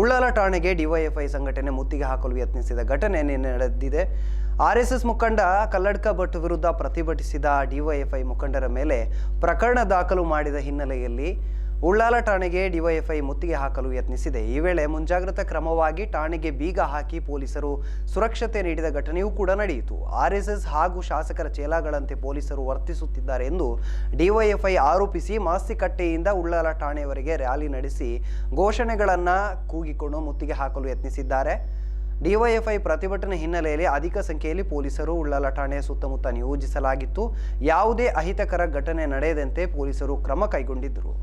ಉಳ್ಳಾಲ ಠಾಣೆಗೆ ಡಿವೈಎಫ್ಐ ಸಂಘಟನೆ ಮುತ್ತಿಗೆ ಹಾಕಲು ಯತ್ನಿಸಿದ ಘಟನೆ ನಿನ್ನೆ ನಡೆದಿದೆ. ಆರ್ಎಸ್ಎಸ್ ಮುಖಂಡ ಕಲ್ಲಡ್ಕ ಭಟ್ ವಿರುದ್ಧ ಪ್ರತಿಭಟಿಸಿದ ಡಿವೈಎಫ್ಐ ಮುಖಂಡರ ಮೇಲೆ ಪ್ರಕರಣ ದಾಖಲು ಮಾಡಿದ ಹಿನ್ನೆಲೆಯಲ್ಲಿ ಉಳ್ಳಾಲ ಠಾಣೆಗೆ ಡಿವೈಎಫ್ಐ ಮುತ್ತಿಗೆ ಹಾಕಲು ಯತ್ನಿಸಿದೆ. ಈ ವೇಳೆ ಮುಂಜಾಗ್ರತಾ ಕ್ರಮವಾಗಿ ಠಾಣೆಗೆ ಬೀಗ ಹಾಕಿ ಪೊಲೀಸರು ಸುರಕ್ಷತೆ ನೀಡಿದ ಘಟನೆಯೂ ಕೂಡ ನಡೆಯಿತು. ಆರ್ಎಸ್ಎಸ್ ಹಾಗೂ ಶಾಸಕರ ಚೇಲಾಗಳಂತೆ ಪೊಲೀಸರು ವರ್ತಿಸುತ್ತಿದ್ದಾರೆ ಎಂದು ಡಿವೈಎಫ್ಐ ಆರೋಪಿಸಿ ಮಾಸ್ತಿಕಟ್ಟೆಯಿಂದ ಉಳ್ಳಾಲ ಠಾಣೆಯವರೆಗೆ ರ್ಯಾಲಿ ನಡೆಸಿ ಘೋಷಣೆಗಳನ್ನು ಕೂಗಿಕೊಂಡು ಮುತ್ತಿಗೆ ಹಾಕಲು ಯತ್ನಿಸಿದ್ದಾರೆ. ಡಿವೈಎಫ್ಐ ಪ್ರತಿಭಟನೆ ಹಿನ್ನೆಲೆಯಲ್ಲಿ ಅಧಿಕ ಸಂಖ್ಯೆಯಲ್ಲಿ ಪೊಲೀಸರು ಉಳ್ಳಾಲ ಠಾಣೆಯ ಸುತ್ತಮುತ್ತ ನಿಯೋಜಿಸಲಾಗಿತ್ತು. ಯಾವುದೇ ಅಹಿತಕರ ಘಟನೆ ನಡೆಯದಂತೆ ಪೊಲೀಸರು ಕ್ರಮ ಕೈಗೊಂಡಿದ್ದರು.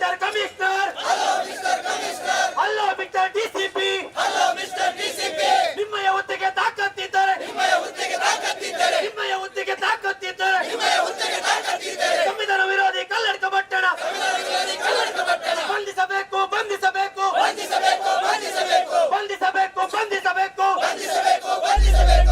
Defterka mister!